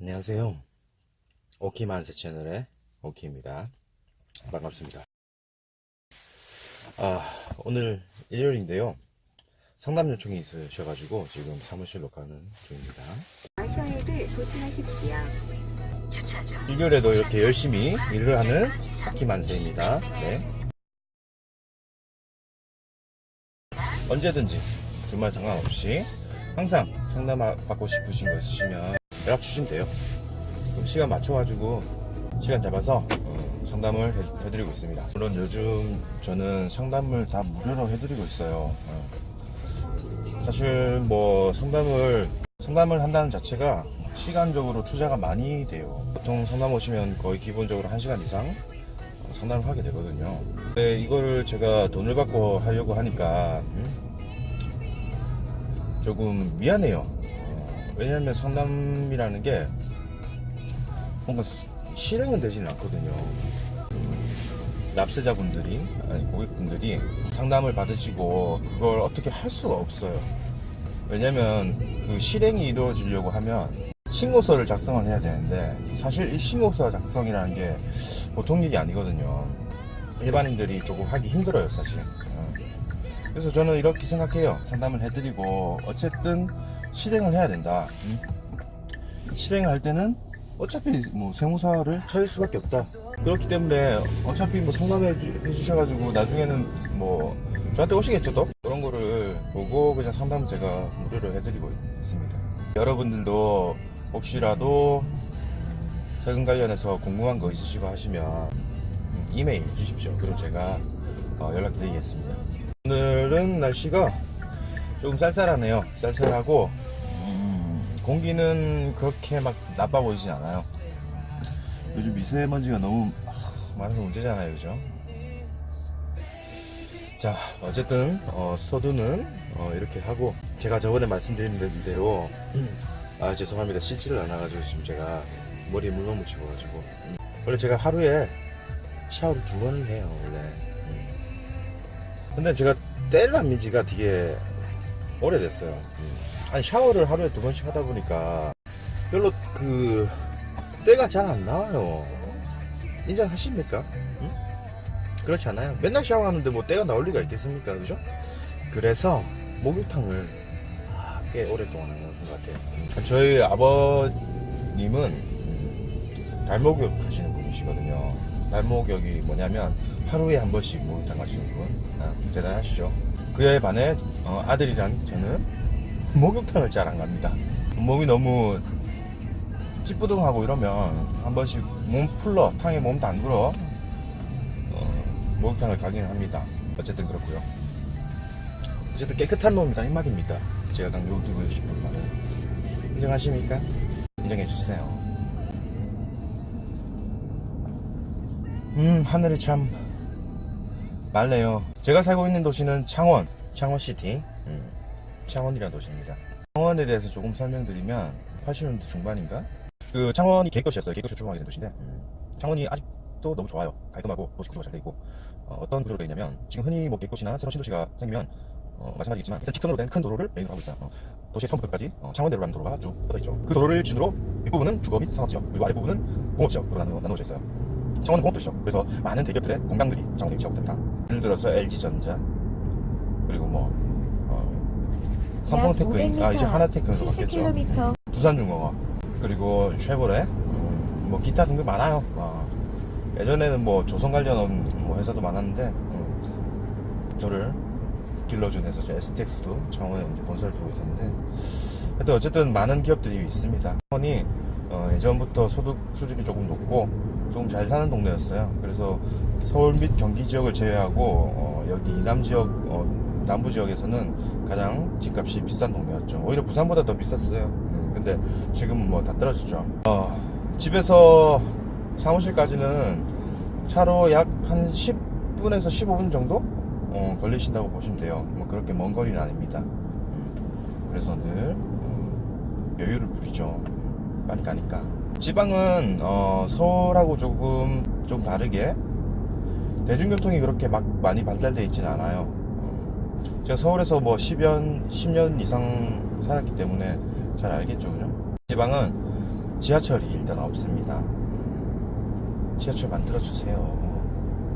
안녕하세요. 오키 만세 채널의 오키입니다. 반갑습니다. 아, 오늘 일요일인데요. 상담 요청이 있으셔가지고 지금 사무실로 가는 중입니다. 일요일에도 이렇게 열심히 일을 하는 오키 만세입니다. 네. 언제든지 주말 상관없이 항상 상담 받고 싶으신 거 있으시면 연락 주시면 돼요. 그럼 시간 맞춰가지고 시간 잡아서 어, 상담을 해, 해드리고 있습니다. 물론 요즘 저는 상담을 다 무료로 해드리고 있어요. 어. 사실 뭐 상담을 상담을 한다는 자체가 시간적으로 투자가 많이 돼요. 보통 상담 오시면 거의 기본적으로 1시간 이상 어, 상담을 하게 되거든요. 근데 이거를 제가 돈을 받고 하려고 하니까 음, 조금 미안해요. 어, 왜냐하면 상담이라는 게 뭔가 실행은 되지는 않거든요. 음, 납세자분들이 아니 고객분들이 상담을 받으시고 그걸 어떻게 할 수가 없어요. 왜냐면 그 실행이 이루어지려고 하면 신고서를 작성을 해야 되는데 사실 이 신고서 작성이라는 게 보통 일이 아니거든요. 일반인들이 조금 하기 힘들어요, 사실. 어. 그래서 저는 이렇게 생각해요. 상담을 해드리고 어쨌든 실행을 해야 된다. 음. 실행을 할 때는 어차피 뭐 세무사를 찾을 수밖에 없다. 그렇기 때문에 어차피 뭐 상담해 주- 해주셔가지고 나중에는 뭐 저한테 오시겠죠 또? 그런 거를 보고 그냥 상담 제가 무료로 해드리고 있습니다. 여러분들도 혹시라도 세금 관련해서 궁금한 거 있으시고 하시면 음, 이메일 주십시오. 그럼 제가 어, 연락드리겠습니다. 오늘은 날씨가 조금 쌀쌀하네요. 쌀쌀하고 음, 공기는 그렇게 막 나빠 보이진 않아요. 요즘 미세먼지가 너무 아, 많아서 문제잖아요, 그죠? 자, 어쨌든 어, 서두는 어, 이렇게 하고 제가 저번에 말씀드린 대로 아 죄송합니다 씻지를 않아가지고 지금 제가 머리에 물만 묻히고가지고 음. 원래 제가 하루에 샤워를 두 번을 해요 원래 음. 근데 제가 때를 안 민지가 되게 오래됐어요 음. 아니 샤워를 하루에 두 번씩 하다 보니까 별로 그 때가 잘 안 나와요 인정하십니까? 음? 그렇지 않아요? 맨날 샤워하는데 뭐 때가 나올 리가 있겠습니까 그죠? 그래서 목욕탕을 아, 꽤 오랫동안 한것 같아요. 저희 아버님은 달목욕 하시는 분이시거든요. 달목욕이 뭐냐면 하루에 한 번씩 목욕탕 가시는 분. 아, 대단하시죠. 그에 반해 어, 아들이란 저는 목욕탕을 잘 안 갑니다. 몸이 너무 찌뿌둥하고 이러면 한 번씩 몸 풀러 탕에 몸 담그러 어, 목욕탕을 가긴 합니다. 어쨌든 그렇고요. 어쨌든 깨끗한 놈이다 이 말입니다. 제가 강조드리고 싶은 말은 인정하십니까? 인정해 주세요. 음 하늘이 참 맑네요. 제가 살고 있는 도시는 창원, 창원시티, 음, 창원이라는 도시입니다. 창원에 대해서 조금 설명드리면 80년대 중반인가? 그 창원이 계획도시였어요. 계획도시 출범하게 된 도시인데 음, 창원이 아직도 너무 좋아요. 깔끔하고 도시 구조가 잘 돼 있고 어, 떤 구조로 되어 있냐면 지금 흔히 뭐 계획도시나 새로운 신도시가 생기면 어, 마찬가지겠지만 일단 직선으로 된 큰 도로를 메인으로 하고 있어요. 어, 도시의 처음부터 끝까지 어, 창원대로라는 도로가 쭉 뻗어 있죠. 그 도로를 기준으로 윗부분은 주거 및 상업지역 그리고 아랫부분은 공업지역으로 나누, 나누어져 있어요. 창원은 공업도시죠. 그래서 많은 대기업들의 공장들이 창원에 위치하고 있답니다. 예를 들어서 LG전자 그리고 뭐 어, 삼성테크 아 이제 하나테크로 바뀌었죠. 70km 두산중공업 그리고 쉐보레 음, 뭐 기타 등등 많아요. 어, 예전에는 뭐 조선 관련 뭐 회사도 많았는데 음, 저를 길러준 회사 죠 STX도 창원에 이제 본사를 두고 있었는데 하여튼 어쨌든 많은 기업들이 있습니다. 창원이 어, 예전부터 소득 수준이 조금 높고 조금 잘 사는 동네였어요. 그래서 서울 및 경기 지역을 제외하고 어, 여기 이남 지역 어, 남부 지역에서는 가장 집값이 비싼 동네였죠. 오히려 부산보다 더 비쌌어요. 음, 근데 지금은 뭐다 떨어졌죠. 어, 집에서 사무실까지는 차로 약 한 10분에서 15분 정도 어, 걸리신다고 보시면 돼요. 뭐 그렇게 먼 거리는 아닙니다. 음, 그래서 늘 어, 여유를 부리죠. 많이 가니까. 지방은 어, 서울하고 조금 좀 다르게 대중교통이 그렇게 막 많이 발달되어 있지는 않아요. 어, 제가 서울에서 뭐 10년, 10년 이상 살았기 때문에 잘 알겠죠, 그죠? 지방은 지하철이 일단 없습니다. 지하철 만들어 주세요.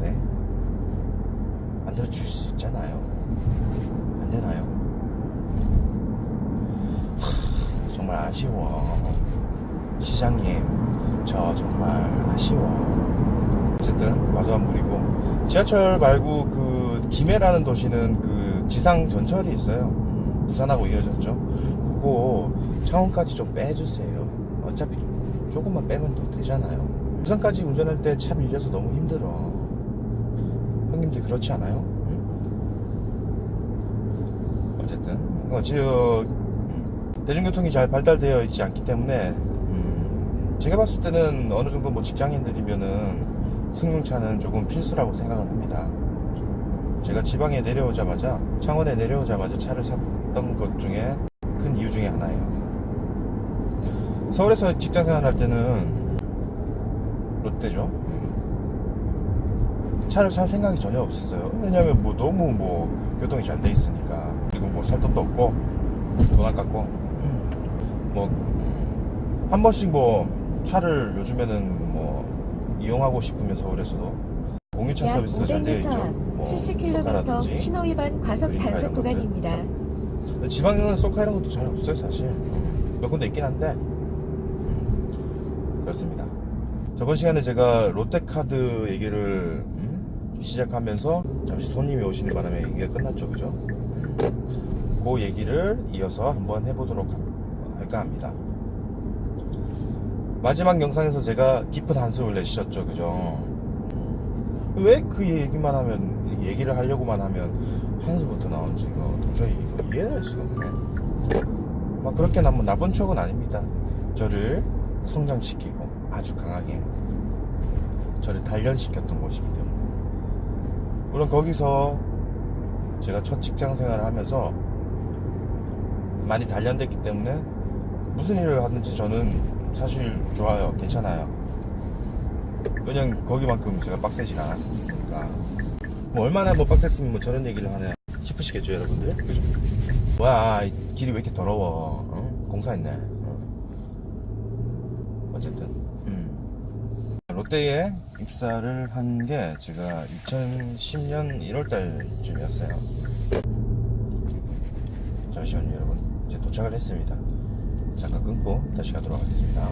네? 만들어 줄 수 있잖아요. 안 되나요? 하, 정말 아쉬워. 시장님, 저 정말 아쉬워. 어쨌든 과도한 무리고 지하철 말고 그 김해라는 도시는 그 지상 전철이 있어요. 음, 부산하고 이어졌죠. 그거 창원까지 좀 빼주세요. 어차피 조금만 빼면 더 되잖아요. 부산까지 운전할 때 차 밀려서 너무 힘들어. 형님들 그렇지 않아요? 응? 어쨌든 어, 지금 음, 대중교통이 잘 발달되어 있지 않기 때문에 음, 제가 봤을 때는 어느 정도 뭐 직장인들이면은 승용차는 조금 필수라고 생각을 합니다. 제가 지방에 내려오자마자 창원에 내려오자마자 차를 샀던 것 중에 큰 이유 중에 하나예요. 서울에서 직장 생활할 때는 롯데죠. 차를 살 생각이 전혀 없었어요. 왜냐면 뭐 너무 뭐 교통이 잘 돼 있으니까. 그리고 뭐 살 돈도 없고 돈 아깝고 뭐 한 번씩 뭐 차를 요즘에는 뭐 이용하고 싶으면 서울에서도 공유차 약 서비스가 잘 되어 500m 있죠. 앞뭐 70km 소카라든지 신호 위반 과속 그러니까 단속. 구간입니다. 지방에는 소카 이런 것도 잘 없어요 사실 몇 군데 있긴 한데 음, 그렇습니다 저번 시간에 제가 롯데카드 얘기를 음, 시작하면서 잠시 손님이 오시는 바람에 얘기가 끝났죠 그죠 그 얘기를 이어서 한번 해보도록 할까 합니다 마지막 영상에서 제가 깊은 한숨을 내쉬셨죠 그죠 왜 그 얘기만 하면 얘기를 하려고만 하면 한숨부터 나오는지 도저히 이해를 할 수가 없네. 막 그렇게 나뭐 나쁜 척은 아닙니다. 저를 성장시키고 아주 강하게 저를 단련시켰던 곳이기 때문에. 물론 거기서 제가 첫 직장 생활을 하면서 많이 단련됐기 때문에 무슨 일을 하든지 저는 사실 좋아요. 괜찮아요 왜냐면 거기만큼 제가 빡세진 않았으니까. 뭐 얼마나 뭐 빡셌으면 뭐 저런 얘기를 하냐 싶으시겠죠 여러분들? 그죠? 뭐야 이 길이 왜 이렇게 더러워? 어? 공사했네. 어. 어쨌든. 음. 롯데에 입사를 한 게 제가 2010년 1월달쯤이었어요. 잠시만요 여러분. 이제 도착을 했습니다. 잠깐 끊고 다시 가도록 하겠습니다